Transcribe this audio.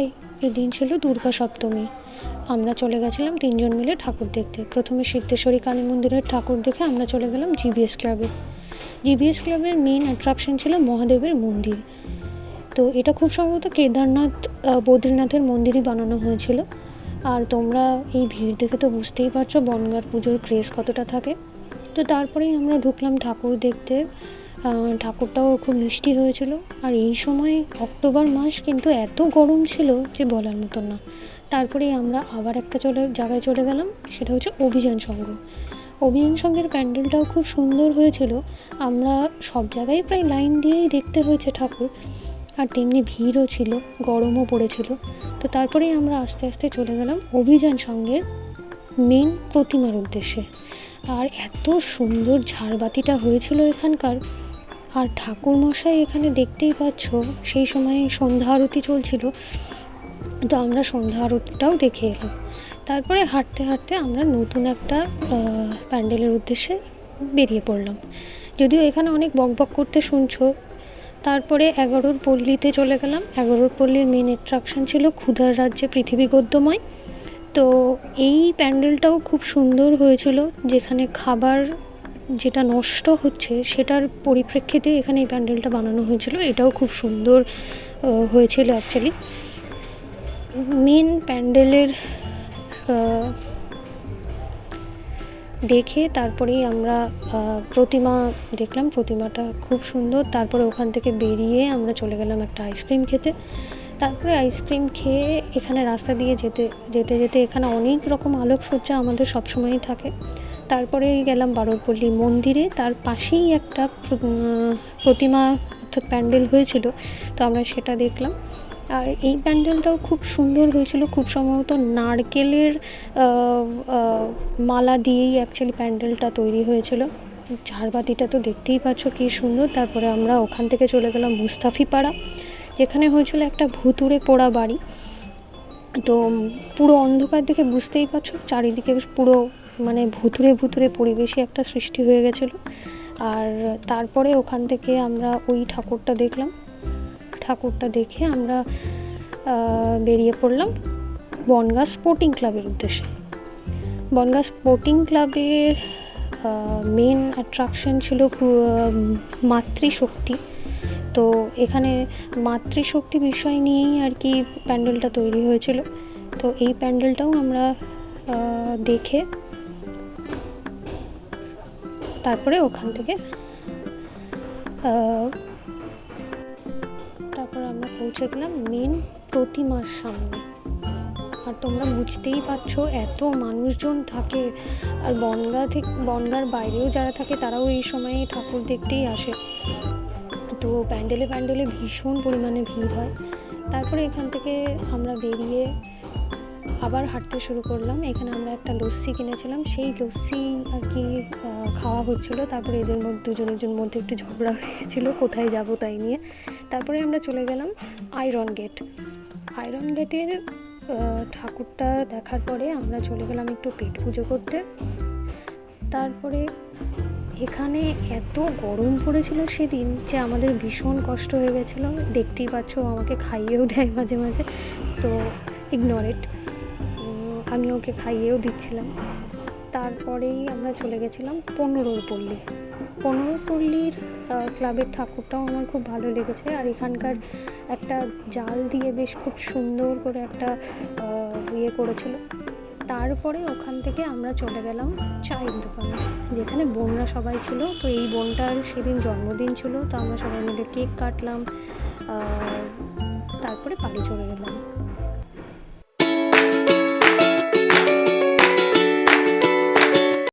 High এই দিন ছিল দুর্গা সপ্তমী। আমরা চলে গেছিলাম তিনজন মিলে ঠাকুর দেখতে। প্রথমে সিদ্ধেশ্বরী কালী মন্দিরের ঠাকুর দেখে আমরা চলে গেলাম জিবিএস ক্লাবে। জিবিএস ক্লাবের মেন অ্যাট্রাকশন ছিল মহাদেবের মন্দির। তো এটা খুব সম্ভবত কেদারনাথ বদ্রীনাথের মন্দিরই বানানো হয়েছিল। আর তোমরা এই ভিড় দেখে তো বুঝতেই পারছ বনগাঁর পুজোর ক্রেজ কতটা থাকে। তো তারপরেই আমরা ঢুকলাম ঠাকুর দেখতে। ঠাকুরটাও খুব মিষ্টি হয়েছিল। আর এই সময় অক্টোবর মাস কিন্তু এত গরম ছিল যে বলার মতন না। তারপরেই আমরা আবার একটা চলে জায়গায় চলে গেলাম, সেটা হচ্ছে অভিযান সংঘ অভিযান সংঘের প্যান্ডেলটাও খুব সুন্দর হয়েছিল। আমরা সব জায়গায় প্রায় লাইন দিয়েই দেখতে হয়েছে ঠাকুর। আর তেমনি ভিড়ও ছিল, গরমও পড়েছিল। তো তারপরেই আমরা আস্তে আস্তে চলে গেলাম অভিযান সংঘের মেন প্রতিমার উদ্দেশ্যে। আর এত সুন্দর ঝাড়বাতিটা হয়েছিল এখানকার। আর ঠাকুর মশাই এখানে দেখতেই পাচ্ছ, সেই সময় সন্ধ্যা আরতি চলছিল, তো আমরা সন্ধ্যা আরতিটাও দেখে এলাম। তারপরে হাঁটতে হাঁটতে আমরা নতুন একটা প্যান্ডেলের উদ্দেশ্যে বেরিয়ে পড়লাম। যদিও এখানে অনেক বকবক করতে শুনছো, তারপরে এগারোর পল্লীতে চলে গেলাম। এগারোর পল্লীর মেন অ্যাট্রাকশন ছিল ক্ষুধার রাজ্যে পৃথিবী গদ্যময়। তো এই প্যান্ডেলটাও খুব সুন্দর হয়েছিল, যেখানে খাবার যেটা নষ্ট হচ্ছে সেটার পরিপ্রেক্ষিতে এখানে এই প্যান্ডেলটা বানানো হয়েছিল। এটাও খুব সুন্দর হয়েছিল অ্যাকচুয়ালি মেন প্যান্ডেলের দেখে তারপরেই আমরা প্রতিমা দেখলাম। প্রতিমাটা খুব সুন্দর। তারপরে ওখান থেকে বেরিয়ে আমরা চলে গেলাম একটা আইসক্রিম খেতে। তারপরে আইসক্রিম খেয়ে এখানে রাস্তা দিয়ে যেতে যেতে যেতে এখানে অনেক রকম আলোকসজ্জা আমাদের সবসময়ই থাকে। তারপরেই গেলাম বারোরপল্লী মন্দিরে। তার পাশেই একটা প্রতিমা অর্থাৎ প্যান্ডেল হয়েছিল, তো আমরা সেটা দেখলাম। আর এই প্যান্ডেলটাও খুব সুন্দর হয়েছিল। খুব সম্ভবত নারকেলের মালা দিয়েই অ্যাকচুয়ালি প্যান্ডেলটা তৈরি হয়েছিল। ঝাড়বাতিটা তো দেখতেই পাচ্ছ কি সুন্দর। তারপরে আমরা ওখান থেকে চলে গেলাম মুস্তাফিপাড়া, যেখানে হয়েছিল একটা ভুতুড়ে পোড়া বাড়ি। তো পুরো অন্ধকার দেখে বুঝতেই পারছ, চারিদিকে পুরো মানে ভুতুরে ভুতুরে পরিবেশে একটা সৃষ্টি হয়ে গেছিল। আর তারপরে ওখান থেকে আমরা ওই ঠাকুরটা দেখলাম। ঠাকুরটা দেখে আমরা বেরিয়ে পড়লাম বনগাঁ স্পোর্টিং ক্লাবের উদ্দেশ্যে। বনগাঁ স্পোর্টিং ক্লাবের মেন অ্যাট্রাকশন ছিল মাতৃশক্তি। তো এখানে মাতৃশক্তি বিষয় নিয়েই আর কি প্যান্ডেলটা তৈরি হয়েছিল। তো এই প্যান্ডেলটাও আমরা দেখে তারপরে ওখান থেকে তারপর আমরা পৌঁছে গেলাম মেন প্রতিমার সামনে। আর তোমরা বুঝতেই পারছ, এত মানুষজন থাকে। আর বনগাঁ থেকে বনগার বাইরেও যারা থাকে, তারাও এই সময়ে ঠাকুর দেখতেই আসে। তো প্যান্ডেলে প্যান্ডেলে ভীষণ পরিমাণে ভিড় হয়। তারপরে এখান থেকে আমরা বেরিয়ে আবার হাঁটতে শুরু করলাম। এখানে আমরা একটা লস্যি কিনেছিলাম। সেই লস্যি আর কি খাওয়া হচ্ছিল। তারপরে এদের মধ্যে, দুজনের মধ্যে একটু ঝগড়া হয়ে গেছিল, কোথায় যাব তাই নিয়ে। তারপরে আমরা চলে গেলাম আয়রন গেট আয়রন গেটের ঠাকুরটা দেখার পরে আমরা চলে গেলাম একটু পেট পুজো করতে। তারপরে এখানে এত গরম পড়েছিল সেদিন যে আমাদের ভীষণ কষ্ট হয়ে গেছিল। দেখতেই পাচ্ছ, আমাকে খাইয়েও দেয় মাঝে মাঝে। তো ইগনোরেট আমি ওকে খাইয়েও দিচ্ছিলাম। তারপরেই আমরা চলে গেছিলাম পনেরোর পল্লী পনেরো ক্লাবের ঠাকুরটাও আমার খুব ভালো লেগেছে। আর এখানকার একটা জাল দিয়ে বেশ খুব সুন্দর করে একটা ইয়ে করেছিল। তারপরে ওখান থেকে আমরা চলে গেলাম চায়ের দোকানে, যেখানে বোনরা সবাই ছিল। তো এই বোনটার সেদিন জন্মদিন ছিল, তো আমরা সবাই মিলে কেক কাটলাম তারপরে বাড়ি চলে গেলাম।